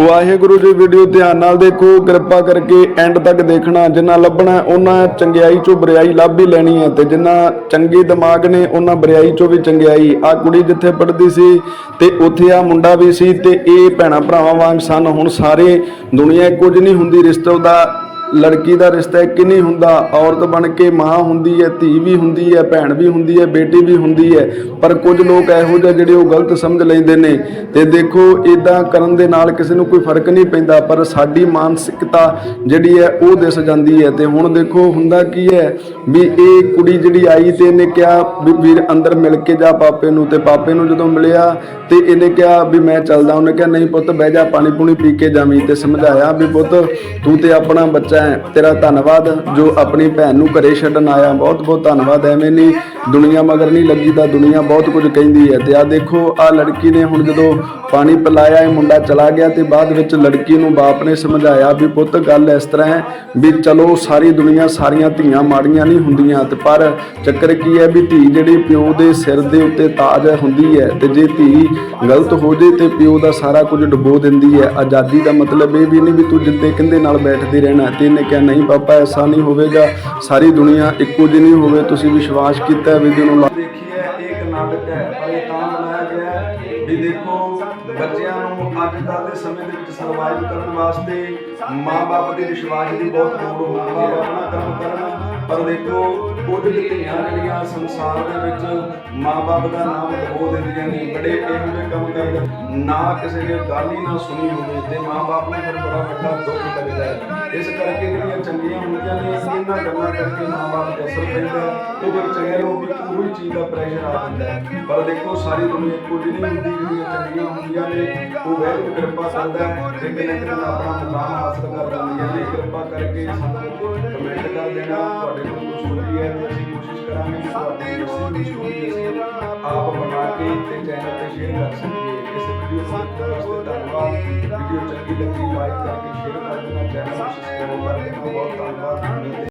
Waheguru ji video ਧਿਆਨ ਨਾਲ ਦੇਖੋ, ਕਿਰਪਾ ਕਰਕੇ ਐਂਡ ਤੱਕ ਦੇਖਣਾ, ਜਿੰਨਾ ਲੱਭਣਾ ਉਹਨਾਂ ਚੰਗਿਆਈ ਚੋਂ ਬਰਿਆਈ ਲੱਭ ਹੀ ਲੈਣੀ ਹੈ ਤੇ ਜਿੰਨਾ ਚੰਗੇ ਦਿਮਾਗ ਨੇ ਉਹਨਾਂ ਬਰਿਆਈ ਚੋਂ ਵੀ ਚੰਗਿਆਈ। ਆ ਕੁੜੀ ਜਿੱਥੇ ਪੜਦੀ ਸੀ ਤੇ ਉੱਥੇ ਆ ਮੁੰਡਾ ਵੀ ਸੀ ਤੇ ਇਹ ਭੈਣਾ ਭਰਾਵਾਂ ਵਾਂਗ ਸਨ। ਹੁਣ ਸਾਰੇ ਦੁਨੀਆ ਕੁਝ ਨਹੀਂ ਹੁੰਦੀ ਰਿਸ਼ਤੇ ਦਾ ਲੜਕੀ ਦਾ ਰਿਸ਼ਤਾ ਇੱਕ ਨਹੀਂ ਹੁੰਦਾ, ਔਰਤ ਬਣ ਕੇ ਮਾਂ ਹੁੰਦੀ ਹੈ, ਧੀ ਵੀ ਹੁੰਦੀ ਹੈ, ਭੈਣ ਵੀ ਹੁੰਦੀ ਹੈ, ਬੇਟੀ ਵੀ ਹੁੰਦੀ ਹੈ, ਪਰ ਕੁਝ ਲੋਕ ਇਹੋ ਜਿਹੇ ਜਿਹੜੇ ਉਹ ਗਲਤ ਸਮਝ ਲੈਂਦੇ ਨੇ ਤੇ ਦੇਖੋ ਇਦਾਂ ਕਰਨ ਦੇ ਨਾਲ ਕਿਸੇ ਨੂੰ ਕੋਈ ਫ਼ਰਕ ਨਹੀਂ ਪੈਂਦਾ, ਪਰ ਸਾਡੀ ਮਾਨਸਿਕਤਾ ਜਿਹੜੀ ਹੈ ਉਹ ਦਿਸ ਜਾਂਦੀ ਹੈ ਤੇ ਹੁਣ ਦੇਖੋ ਹੁੰਦਾ ਕੀ ਹੈ ਵੀ ਇਹ ਕੁੜੀ ਜਿਹੜੀ ਆਈ ਤੇ ਇਹਨੇ ਕਿਹਾ ਵੀ ਵੀਰ ਅੰਦਰ ਮਿਲ ਕੇ ਜਾ ਪਾਪੇ ਨੂੰ ਤੇ ਪਾਪੇ ਨੂੰ ਜਦੋਂ ਮਿਲਿਆ ਤੇ ਇਹਨੇ ਕਿਹਾ ਵੀ ਮੈਂ ਚੱਲਦਾ, ਉਹਨੇ ਕਿਹਾ ਨਹੀਂ ਪੁੱਤ ਬਹਿ ਜਾ, ਪਾਣੀ ਪੂਣੀ ਪੀ ਕੇ ਜਾਵੀਂ ਤੇ ਸਮਝਾਇਆ ਵੀ ਪੁੱਤ ਤੂੰ ਤੇ ਆਪਣਾ ਬੱਚਾ ਹੈ। ਤੇਰਾ ਧੰਨਵਾਦ, ਜੋ ਆਪਣੀ ਭੈਣ ਨੂੰ ਘਰੇ ਛੱਡਣ ਆਇਆ। ਬਹੁਤ ਬਹੁਤ ਧੰਨਵਾਦ, ਐਵੇਂ ਨਹੀਂ ਦੁਨੀਆ ਮਗਰ ਨਹੀਂ ਲੱਗੀ ਤਾਂ ਦੁਨੀਆ ਬਹੁਤ ਕੁਝ ਕਹਿੰਦੀ ਹੈ। ਤੇ ਆ ਦੇਖੋ ਆ ਲੜਕੀ ਨੇ ਹੁਣ ਜਦੋਂ ਪਾਣੀ ਪਿਲਾਇਆ, ਇਹ ਮੁੰਡਾ ਚਲਾ ਗਿਆ ਤੇ ਬਾਅਦ ਵਿੱਚ ਲੜਕੀ ਨੂੰ ਬਾਪ ਨੇ ਸਮਝਾਇਆ ਵੀ ਪੁੱਤ ਗੱਲ ਇਸ ਤਰ੍ਹਾਂ ਹੈ ਵੀ ਚਲੋ ਸਾਰੀ ਦੁਨੀਆ ਸਾਰੀਆਂ ਧੀਆਂ ਮਾੜੀਆਂ ਨਹੀਂ ਹੁੰਦੀਆਂ ਤੇ ਪਰ ਚੱਕਰ ਕੀ ਹੈ ਵੀ ਧੀ ਜਿਹੜੀ ਪਿਓ ਦੇ ਸਿਰ ਦੇ ਉੱਤੇ ਤਾਜ ਹੁੰਦੀ ਹੈ ਤੇ ਜੇ ਧੀ ਗਲਤ ਹੋ ਜੇ ਤੇ ਪਿਓ ਦਾ ਸਾਰਾ ਕੁਝ ਡੁਬੋ ਦਿੰਦੀ ਹੈ। ਆਜ਼ਾਦੀ ਦਾ ਮਤਲਬ ਇਹ ਵੀ ਨਹੀਂ ਵੀ ਤੂੰ ਜਿੱਦੇ ਕਹਿੰਦੇ ਨਾਲ ਬੈਠਦੇ ਰਹਿਣਾ ਤੇ ਇਹਨੇ ਕਿਹਾ, ਨਹੀਂ ਪਾਪਾ, ਐਸਾ ਨਹੀਂ ਹੋਵੇਗਾ। ਸਾਰੀ ਦੁਨੀਆ ਇੱਕੋ ਜਿਹੀ ਨਹੀਂ ਹੋਵੇ। ਤੁਸੀਂ ਵਿਸ਼ਵਾਸ ਕੀਤਾ ਹੈ ਵੀ ਜਿਹਨੂੰ ਦੇਖੀ ਹੈ ਇਹ ਇੱਕ ਨਾਟਕ ਹੈ, ਪਰ ਇਹ ਤਾਂ ਬਣਾਇਆ ਗਿਆ ਹੈ ਵੀ ਦੇਖੋ, ਬੱਚਿਆਂ ਨੂੰ ਅੱਜ ਕੱਲ੍ਹ ਦੇ ਸਮੇਂ ਦੇ ਵਿੱਚ ਸਰਵਾਈਵ ਕਰਨ ਵਾਸਤੇ ਮਾਪੇ ਦੇ ਵਿਸ਼ਵਾਸ ਦੀ ਬਹੁਤ ਲੋੜ ਹੁੰਦੀ ਹੈ। ਆਪਣਾ ਕੰਮ ਕਰਨ ਪਰ ਦੇਖੋ, ਕੁਝ ਧੀਆਂ ਜਿਹੜੀਆਂ ਸੰਸਾਰ ਦੇ ਵਿੱਚ ਮਾਪੇ ਦਾ ਨਾਮ ਖੋ ਦਿੰਦੀਆਂ ਨੇ, ਬੜੇ ਇਹੋ ਜਿਹੇ ਕੰਮ ਕਰਦੇ ਨਾ। ਕਿਸੇ ਨੇ ਗੱਲ ਹੀ ਨਾ ਸੁਣੀ ਹੋਵੇ, ਤੇ ਮਾਪੇ ਨੂੰ ਫਿਰ ਬੜਾ ਵੱਡਾ ਦੁੱਖ ਲੱਗਦਾ ਹੈ। ਇਸ ਕਰਕੇ ਜਿਹੜੀਆਂ ਚੰਗੀਆਂ ਹੁੰਦੀਆਂ ਨੇ, ਇਹਨਾਂ ਗੱਲਾਂ ਕਰਕੇ ਮਾਪੇ ਦੇ ਅਸਰ ਪੈਂਦਾ ਹੈ ਉਹ ਚੰਗੇ ਲੋਕ ਵੀ ਉਹੀ ਚੀਜ਼ ਦਾ ਪ੍ਰੈਸ਼ਰ ਆ ਜਾਂਦਾ ਪਰ ਦੇਖੋ, ਸਾਰੀ ਦੁਨੀਆ ਕੁਝ ਨਹੀਂ ਹੁੰਦੀ, ਜਿਹੜੀਆਂ ਚੰਗੀਆਂ ਹੁੰਦੀਆਂ ਨੇ, ਉਹ ਵੈਰ ਕਿਰਪਾ ਕਰਦਾ ਹੈ। ਤੇ ਕਿਤੇ ਨਾ ਆਪਣਾ ਮੁਕਾਮ ਹਾਸਲ ਕਰ ਲੈਂਦੀਆਂ ਨੇ, ਕਿਰਪਾ ਕਰਕੇ ਸਾਨੂੰ ਤੁਹਾਡੀ ਦੱਸੀ ਹੋਈ ਸਟੋਰੀ ਅਸੀਂ ਆਪ ਬਣਾ ਕੇ ਤੇ ਚੈਨਲ ਤੇ ਸ਼ੇਅਰ ਕਰ ਸਕੀਏ ਇਸ ਵੀਡੀਓ ਨੂੰ ਦੇਖਣ ਵਾਸਤੇ ਧੰਨਵਾਦ ਵੀਡੀਓ ਚੰਗੀ ਲੱਗੀ ਲਾਈਕ ਕਰਕੇ ਸ਼ੇਅਰ ਕਰ ਦੇਣਾ ਚੈਨਲ